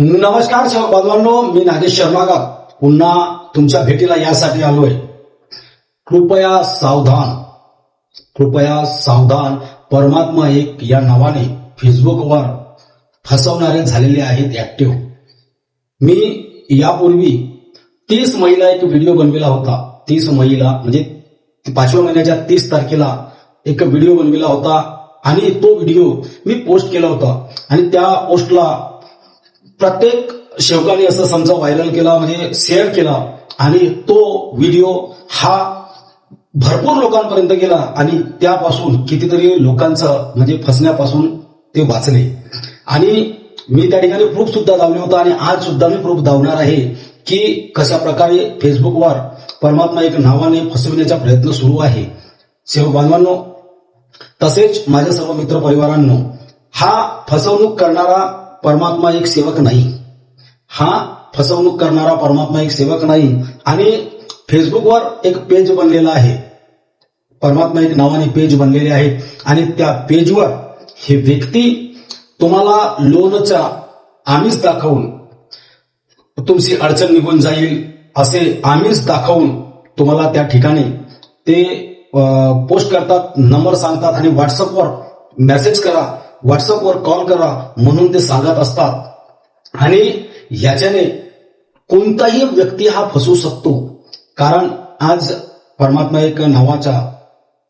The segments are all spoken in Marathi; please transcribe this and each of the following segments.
नमस्कार सर्व बांधवांनो मी नागेश शर्मागार पुन्हा तुमच्या भेटीला यासाठी आलोय. कृपया सावधान कृपया सावधान. परमात्मा एक या नावाने फेसबुकवर फसवणारे झालेले आहेत ऍक्टिव्ह मी यापूर्वी तीस महिला एक व्हिडिओ बनविला होता. तीस महिला म्हणजे पाचव्या महिन्याच्या तीस तारखेला एक व्हिडिओ बनविला होता. आणि तो व्हिडिओ मी पोस्ट केला होता. आणि त्या पोस्टला प्रत्येक शेवकाने असं समजा व्हायरल केला म्हणजे शेअर केला आणि तो व्हिडिओ हा भरपूर लोकांपर्यंत गेला आणि त्यापासून कितीतरी लोकांचं म्हणजे फसण्यापासून ते वाचले. आणि मी त्या ठिकाणी प्रूफ सुद्धा धावले होता आणि आज सुद्धा मी प्रूफ धावणार आहे की कशा प्रकारे फेसबुकवर परमात्मा एक नावाने फसविण्याचा प्रयत्न सुरू आहे. सेवक बांधवांनो तसेच माझ्या सर्व मित्र परिवारांनो हा फसवणूक करणारा परमात्मा एक सेवक नाही. हा फसवणूक करणारा परमात्मा एक सेवक नाही. आणि फेसबुकवर एक पेज बनलेला आहे. परमात्मा एक नावाने पेज बनलेले आहे आणि त्या पेजवर हे व्यक्ती तुम्हाला लोनचा आमिष दाखवून तुमची अडचण निघून जाईल असे आमिष दाखवून तुम्हाला त्या ठिकाणी ते पोस्ट करतात नंबर सांगतात आणि व्हॉट्सअपवर मेसेज करा. व्हॉट्सअपवर कॉल करा म्हणून ते सांगत असतात. आणि याच्याने कोणताही व्यक्ती हा फसू शकतो. कारण आज परमात्मा एक नावाचा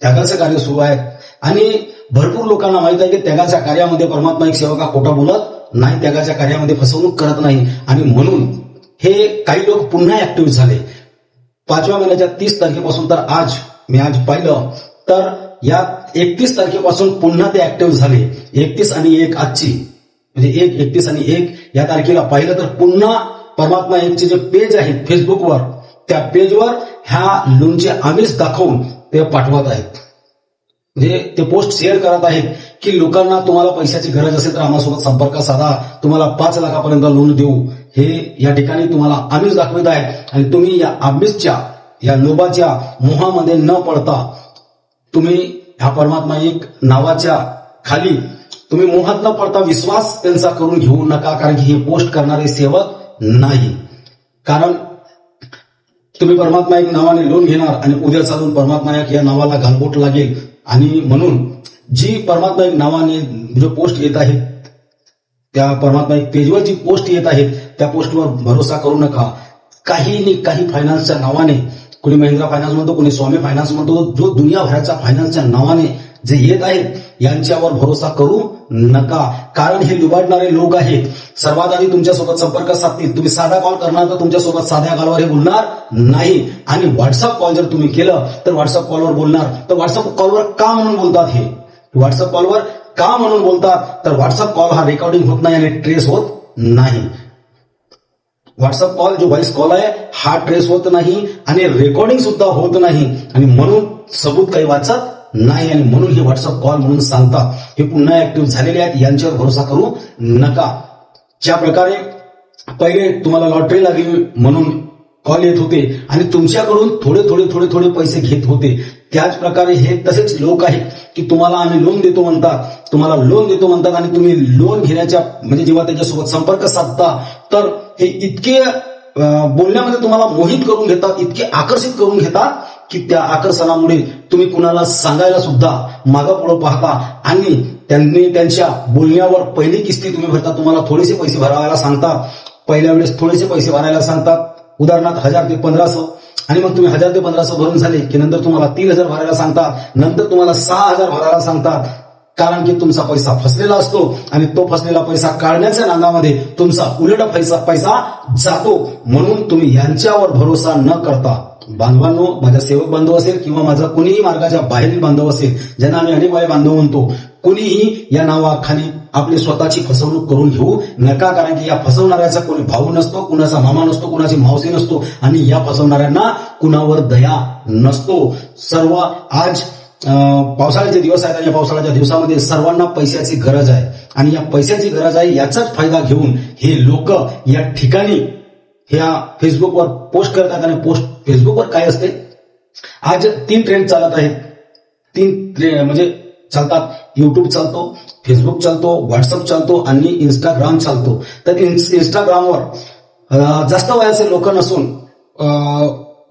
त्यागाचं कार्य सुरू आहे. आणि भरपूर लोकांना माहीत आहे की त्यागाच्या कार्यामध्ये परमात्मा एक सेवक हा खोटा बोलत नाही त्यागाच्या कार्यामध्ये फसवणूक करत नाही. आणि म्हणून हे काही लोक पुन्हा ऍक्टिव्ह झाले. पाचव्या महिन्याच्या तीस तारखेपासून तर आज मी आज पाहिलं. तर या एकतीस तारखेपासून पुन्हा ते ऍक्टिव्ह झाले. एकतीस आणि एक आजची. म्हणजे एक एकतीस आणि एक या तारखेला पाहिलं तर पुन्हा परमात्मा एकचे जे पेज आहेत फेसबुकवर त्या पेजवर ह्या लोनचे आमिष दाखवून ते पाठवत आहेत. म्हणजे ते पोस्ट शेअर करत आहेत की लोकांना तुम्हाला पैशाची गरज असेल तर आम्हासोबत संपर्क साधा. तुम्हाला पाच लाखापर्यंत लोन देऊ. हे या ठिकाणी तुम्हाला आमिष दाखवत आहे आणि तुम्ही या आमिषच्या या लोभाच्या मोहामध्ये न पडता तुम्ही ह्या परमात्मा एक नावाच्या खाली तुम्ही मोहात न पडता विश्वास त्यांचा करून घेऊ नका कारण की हे पोस्ट करणारे सेवक नाही. कारण तुम्ही परमात्मा एक नावाने लोन घेणार आणि उद्या चालून परमात्मा एक या नावाला घालबोट लागेल. आणि म्हणून जी परमात्मा एक नावाने जो पोस्ट येत आहेत त्या परमात्मा एक पेजवर जी पोस्ट येत आहेत त्या पोस्टवर भरोसा करू नका. काही नाही काही फायनान्सच्या नावाने कोणी महिंद्रा फायनान्स म्हणतो कोणी स्वामी फायनान्स म्हणतो जो दुनियाभराच्या फायनान्सच्या नावाने जे येत आहेत यांच्यावर भरोसा करू नका. कारण हे लुबाडणारे लोक आहेत. सर्वात आधी तुमच्यासोबत संपर्क साधतील. तुम्ही साधा कॉल करणार तर तुमच्यासोबत साध्या कॉलवर हे बोलणार नाही. आणि व्हॉट्सअप कॉल जर तुम्ही केलं तर व्हॉट्सअप कॉलवर बोलणार. तर व्हॉट्सअप कॉलवर का म्हणून बोलतात हे? व्हॉट्सअप कॉलवर का म्हणून बोलतात? तर व्हॉट्सअप कॉल हा रेकॉर्डिंग होत नाही आणि ट्रेस होत नाही. व्हॉट्सअप कॉल जो व्हॉइस कॉल आहे हा ट्रेस होत नाही आणि रेकॉर्डिंग सुद्धा होत नाही. आणि म्हणून सबूत काही वाचत नाही आणि म्हणून हे व्हॉट्सअप कॉल म्हणून सांगतात हे पुन्हा ऍक्टिव्ह झालेले आहेत यांच्यावर भरोसा करू नका. ज्या प्रकारे पहिले तुम्हाला लॉटरी लागली म्हणून कॉल येत होते आणि तुमच्याकडून थोडे थोडे थोडे थोडे पैसे घेत होते. त्याच प्रकारे हे तसेच लोक आहेत की तुम्हाला आम्ही लोन देतो म्हणतात तुम्हाला लोन देतो म्हणतात आणि तुम्ही लोन घेण्याच्या म्हणजे जेव्हा त्याच्यासोबत संपर्क साधता तर हे इतके बोलण्यामध्ये तुम्हाला मोहित करून घेतात इतके आकर्षित करून घेतात की त्या आकर्षणामुळे तुम्ही कुणाला सांगायला सुद्धा मागं पुढं पाहता आणि त्यांनी त्यांच्या बोलण्यावर पहिली किस्ती तुम्ही भरता तुम्हाला थोडेसे पैसे भरावायला सांगतात पहिल्या वेळेस थोडेसे पैसे भरायला सांगतात. उदाहरणार्थ हजार ते पंधराशे. आणि मग तुम्ही हजार ते पंधराशे भरून झाले की नंतर तुम्हाला तीन हजार भरायला सांगतात नंतर तुम्हाला सहा हजार भरायला सांगतात. कारण की तुमचा पैसा फसलेला असतो आणि तो फसलेला पैसा काढण्याच्या नादामध्ये तुमचा उलट पैसा पैसा जातो. म्हणून तुम्ही यांच्यावर भरोसा न करता बांधवांनो माझा सेवक बांधव असेल किंवा माझा कुणीही मार्गाच्या बाहेरील बांधव असेल ज्यांना आम्ही अनेक बांधव म्हणतो कुणीही या नावाखाली आपली स्वतःची फसवणूक करून घेऊ नका कारण की या फसवणाऱ्याचा कोणी भाऊ नसतो कुणाचा मामा नसतो कुणाची मावशी नसतो आणि या फसवणाऱ्यांना कुणावर दया नसतो. सर्व आज पावसाळ्याचे दिवस आहेत आणि या पावसाळ्याच्या दिवसामध्ये सर्वांना पैशाची गरज आहे. आणि या पैशाची गरज आहे याचाच फायदा घेऊन हे लोक या ठिकाणी ह्या फेसबुकवर पोस्ट करतात आणि पोस्ट फेसबुकवर काय असते? आज तीन ट्रेंड चालत आहेत. तीन ट्रे- म्हणजे चालतात. युट्यूब चालतो फेसबुक चालतो व्हॉट्सअप चालतो आणि इंस्टाग्राम चालतो. तर इंस्टाग्रामवर जास्त वयाचे लोक नसून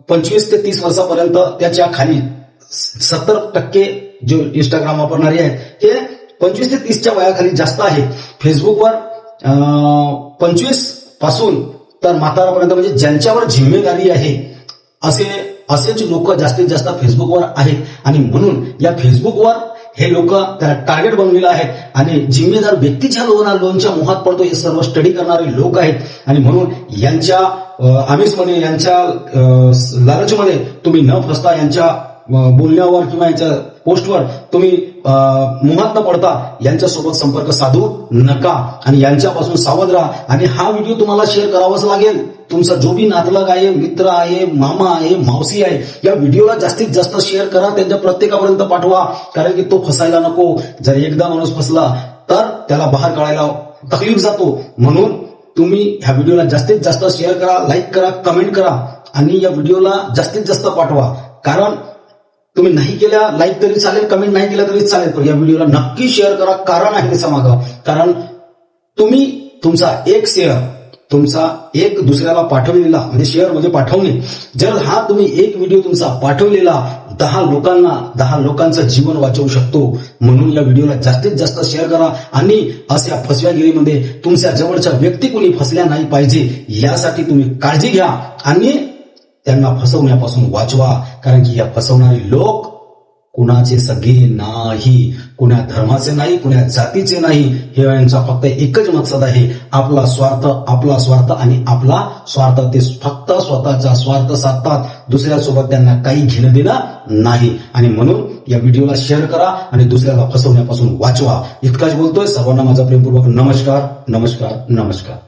पंचवीस ते तीस वर्षापर्यंत त्याच्याखाली सत्तर टक्के जे इंस्टाग्राम वापरणारे आहेत हे पंचवीस ते तीसच्या वयाखाली जास्त आहे. फेसबुकवर पंचवीसपासून तर म्हातारापर्यंत म्हणजे ज्यांच्यावर जिम्मेदारी आहे असे असेच लोक जास्तीत जास्त फेसबुकवर आहेत. आणि म्हणून या फेसबुकवर हे लोक त्याला टार्गेट बनलेलं आहे. आणि जिम्मेदार व्यक्तीच्या लोना लोनच्या मोहात पडतो हे सर्व स्टडी करणारे लोक आहेत. आणि म्हणून यांच्या अं, आमिषमध्ये यांच्या लालचमध्ये तुम्ही न फसता यांच्या बोलण्यावर किंवा यांच्या पोस्टवर तुम्ही मुहात न पडता यांच्यासोबत संपर्क साधू नका आणि यांच्यापासून सावध राहा. आणि हा व्हिडिओ तुम्हाला शेअर करावाच लागेल. तुमचा जो बी नातलग आहे मित्र आहे मामा आहे मावशी आहे या व्हिडिओला जास्तीत जास्त शेअर करा त्यांच्या प्रत्येकापर्यंत पाठवा कारण की तो फसायला नको. जर एकदा माणूस फसला तर त्याला बाहेर काढायला तकलीफ जातो. म्हणून तुम्ही ह्या व्हिडिओला जास्तीत जास्त शेअर करा लाईक करा कमेंट करा आणि या व्हिडिओला जास्तीत जास्त पाठवा. कारण तुम्ही नाही केल्या लाईक तरी चालेल कमेंट नाही केलं तरी चालेल पण या व्हिडिओला नक्की शेअर करा. कारण आहे त्याच्या मागं. कारण तुम्ही तुमचा एक शेअर तुमचा एक दुसऱ्याला पाठवलेला म्हणजे शेअर म्हणजे पाठवणे. जर हा तुम्ही एक व्हिडिओ तुमचा पाठवलेला दहा लोकांना दहा लोकांचं जीवन वाचवू शकतो. म्हणून या व्हिडिओला जास्तीत जास्त शेअर करा. आणि अशा फसव्यागिरीमध्ये तुमच्या जवळच्या व्यक्ती कोणी फसल्या नाही पाहिजे यासाठी तुम्ही काळजी घ्या. आणि त्यांना फसवण्यापासून वाचवा. कारण की या फसवणारे लोक कुणाचे सगळे नाही कुण्या धर्माचे नाही कुण्या जातीचे नाही हे यांचा फक्त एकच मकसद आहे. आपला स्वार्थ आपला स्वार्थ आणि आपला स्वार्थ. ते फक्त स्वतःचा स्वार्थ साधतात. दुसऱ्यासोबत त्यांना काही घेणं देणं नाही. आणि म्हणून या व्हिडिओला शेअर करा आणि दुसऱ्याला फसवण्यापासून वाचवा. इतकाच बोलतोय. सर्वांना माझा प्रेमपूर्वक नमस्कार नमस्कार नमस्कार.